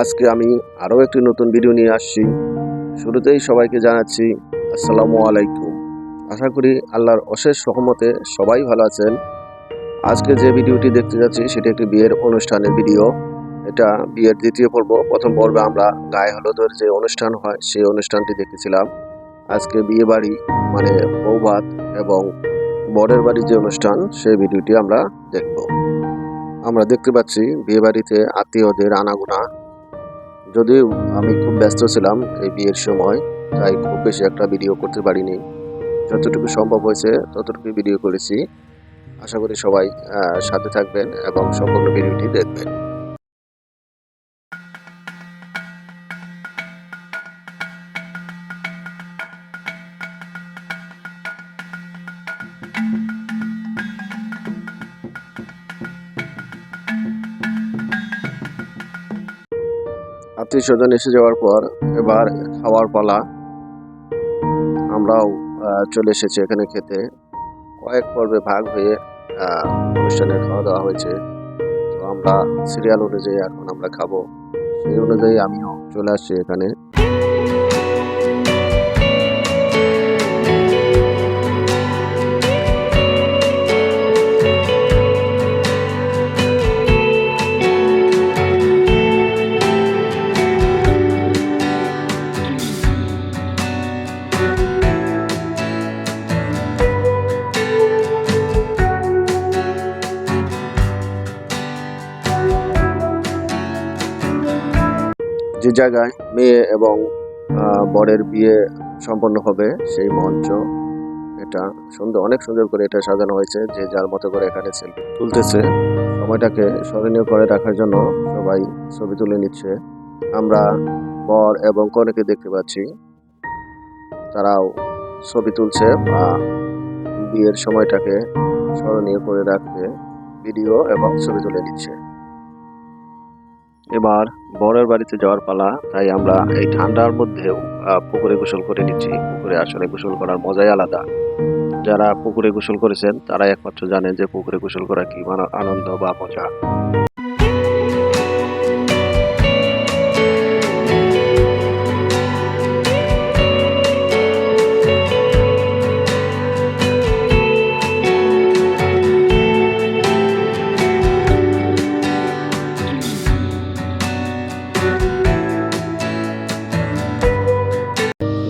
আজকে আমি আরও একটি নতুন ভিডিও নিয়ে আসছি। শুরুতেই সবাইকে জানাচ্ছি, আসসালামু আলাইকুম। আশা করি আল্লাহর অশেষ সহমতে সবাই ভালো আছেন। আজকে যে ভিডিওটি দেখতে যাচ্ছি, সেটি একটি বিয়ের অনুষ্ঠানের ভিডিও এটা বিয়ের দ্বিতীয় পর্ব। প্রথম পর্বে আমরা গায়ে হলুদের যে অনুষ্ঠান হয়, সেই অনুষ্ঠানটি দেখেছিলাম। আজকে বিয়ে বাড়ি মানে বৌভাত এবং বরের বাড়ির যে অনুষ্ঠান, সেই ভিডিওটি আমরা দেখব। আমরা দেখতে পাচ্ছি বিয়ে বাড়িতে আত্মীয়দের আনাগোনা যদিও আমি খুব ব্যস্ত ছিলাম এই বিয়ের সময়, তাই খুব বেশি একটা ভিডিও করতে পারিনি। যতটুকু সম্ভব হয়েছে ততটুকু ভিডিও করেছি। আশা করি সবাই সাথে থাকবেন এবং সম্পূর্ণ ভিডিওটি দেখবেন। আত্মীয় স্বজন এসে যাওয়ার পর এবার খাওয়ার পালা। আমরাও চলে এসেছি এখানে খেতে। কয়েক পর্বে ভাগ হয়ে অনুষ্ঠানে খাওয়া দাওয়া হয়েছে। তো আমরা সিরিয়াল অনুযায়ী এখন আমরা খাব। সেই অনুযায়ী আমিও চলে আসছি এখানে। যে জায়গায় মেয়ে এবং বরের বিয়ে সম্পন্ন হবে সেই মঞ্চ, এটা সুন্দর, অনেক সুন্দর করে এটা সাজানো হয়েছে, যে যার মতো করে এখানে সেলফি তুলতেছে। সময়টাকে স্মরণীয় করে রাখার জন্য সবাই ছবি তুলে নিচ্ছে। আমরা বর এবং কনেকে দেখতে পাচ্ছি। তারাও ছবি তুলছে বা বিয়ের সময়টাকে স্মরণীয় করে রাখতে ভিডিও এবং ছবি তুলে নিচ্ছে। এবার বরের বাড়িতে যাওয়ার পালা, তাই আমরা এই ঠান্ডার মধ্যেও পুকুরে গোসল করে নিচ্ছি। পুকুরে আসলে গোসল করার মজাই আলাদা। যারা পুকুরে গোসল করেছেন তারা একমাত্র জানেন যে পুকুরে গোসল করা কি আনন্দ বা মজা।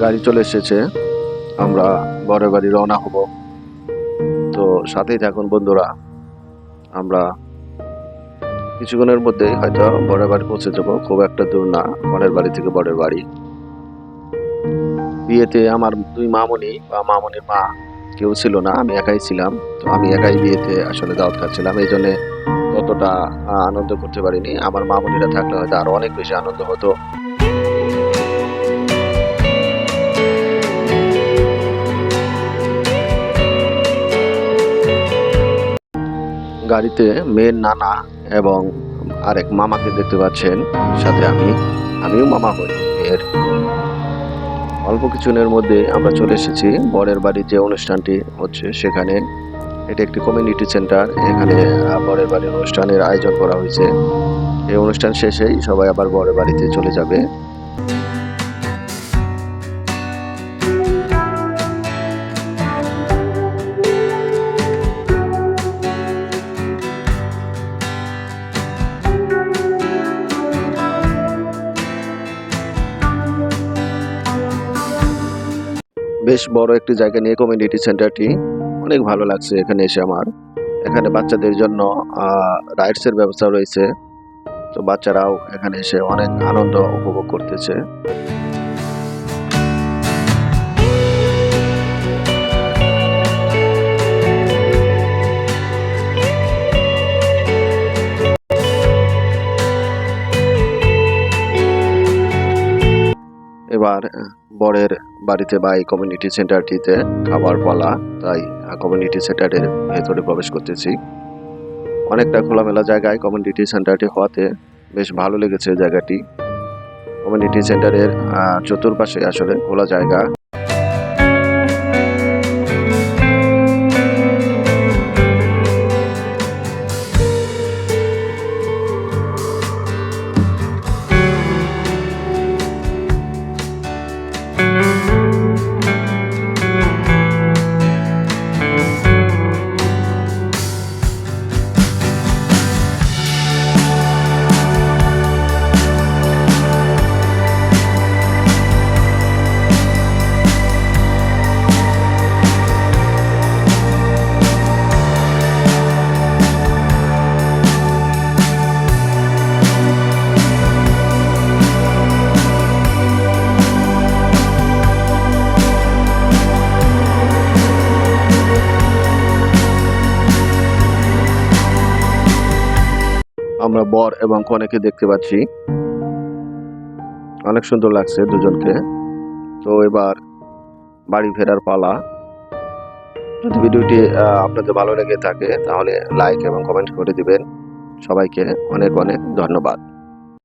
গাড়ি চলে এসেছে। আমরা বরের বাড়ি রওনা হব। তো সাথেই থাকুন বন্ধুরা। আমরা কিছুক্ষণের মধ্যে হয়তো বরের বাড়ি পৌঁছে যাব। খুব একটা দূর না বরের বাড়ি থেকে বরের বাড়ি। বিয়েতে আমার দুই মামনি বা মামনির মা কেউ ছিল না, আমি একাই ছিলাম। তো আমি একাই বিয়েতে আসলে দাওয়াত খাচ্ছিলাম এই জন্যে ততটা আনন্দ করতে পারিনি। আমার মামনিরা থাকলে হয়তো আরও অনেক বেশি আনন্দ হতো। গাড়িতে মেয়ের নানা এবং আরেক মামাকে দেখতে পাচ্ছেন, সাথে আমি, আমিও মামা হই মেয়ের অল্প কিছুদিনের মধ্যে আমরা চলে এসেছি বরের বাড়ির যে অনুষ্ঠানটি হচ্ছে সেখানে। এটা একটি কমিউনিটি সেন্টার এখানে বরের বাড়ির অনুষ্ঠানের আয়োজন করা হয়েছে। এই অনুষ্ঠান শেষেই সবাই আবার বরের বাড়িতে চলে যাবে। বেশ বড় একটি জায়গা নিয়ে কমিউনিটি সেন্টারটি অনেক ভালো লাগছে এখানে এসে আমার। এখানে বাচ্চাদের জন্য রাইডসের ব্যবস্থা রয়েছে। তো বাচ্চারাও এখানে এসে অনেক আনন্দ উপভোগ করতেছে। এবার বরের বাড়িতে বা এই কমিউনিটি সেন্টারটিতে খাবার পালা। তাই কমিউনিটি সেন্টারের ভেতরে প্রবেশ করতেছি। অনেকটা খোলামেলা জায়গায় কমিউনিটি সেন্টারটি হওয়াতে বেশ ভালো লেগেছে জায়গাটি। কমিউনিটি সেন্টারের চতুর্পাশে আসলে খোলা জায়গা। আমরা বর এবং কনেকে দেখতে পাচ্ছি। অনেক সুন্দর লাগছে দুজনকে। তো এবার বাড়ি ফেরার পালা। যদি ভিডিওটি আপনাদের ভালো লেগে থাকে, তাহলে লাইক এবং কমেন্ট করে দিবেন। সবাইকে অনেক অনেক ধন্যবাদ।